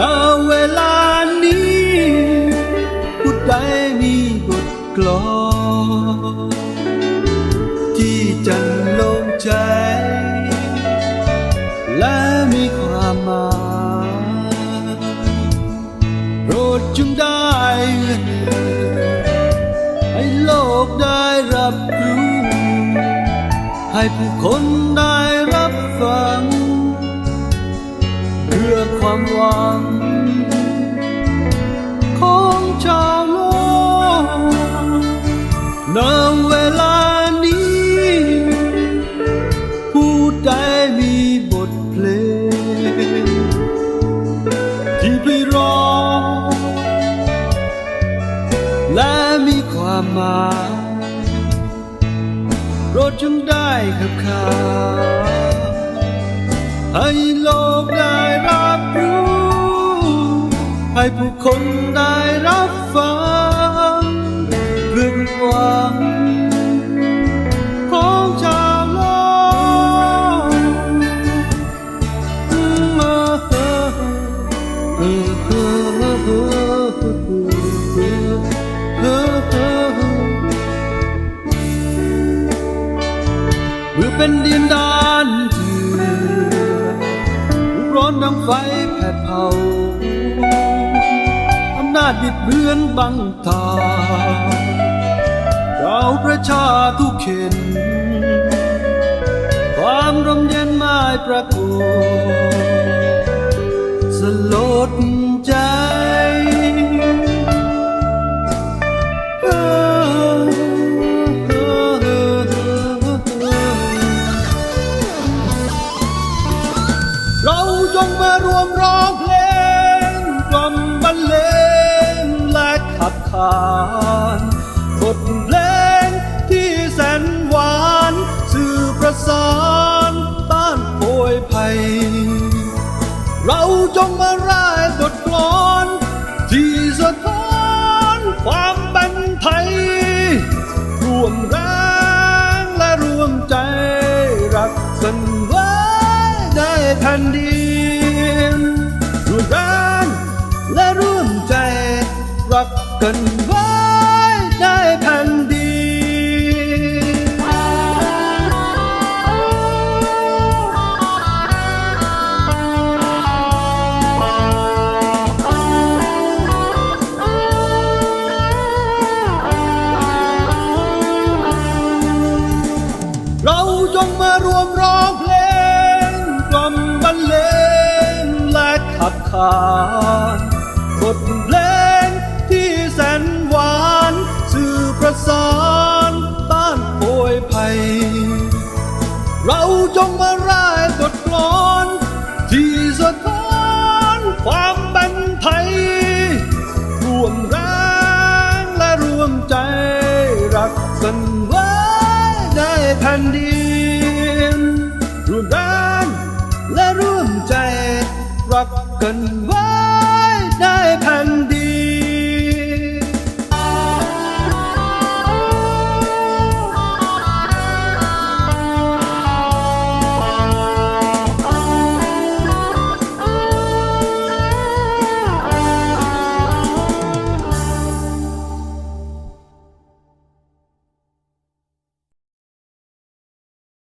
ณเวลานี้ผู้ใดมีบทกลอที่จะลงใจ และมีความหมายโปรดจงได้เอื้อนให้โลกได้รับรู้ ให้ผู้คนได้รับฟัง ความหวัง ของชาวโลกณเวลานี้ ผู้ใดมีบทเพลง ที่ไปร้อง และมีความหมายโปรดจงได้ขับขาว ให้โลกได้รับรู้ ให้ผู้คนได้รับฟังเรื่องหวังของชาวโลกเมื่อเป็นดินดานเถื่อน ร้อนดังไฟแผดเผาอำนาจบิดเบือนบังตาเราประชาทุกเข็น ความร่มเย็นไม่ปรากฏสลด รวมร้องเพลงกล่อมบรรเลงและขับขานบทเพลงที่แสนหวานสื่อประสานต้านโวยภัย เราจงมาร่ายบทกลอน รักกันไว้ได้แผ่นดินเราจงมารวมร้องเพลงกล่อมบรรเลงและขับขานบทเพลง ประสานต้านป่วยภัย เราจงมาร่ายบทกลอน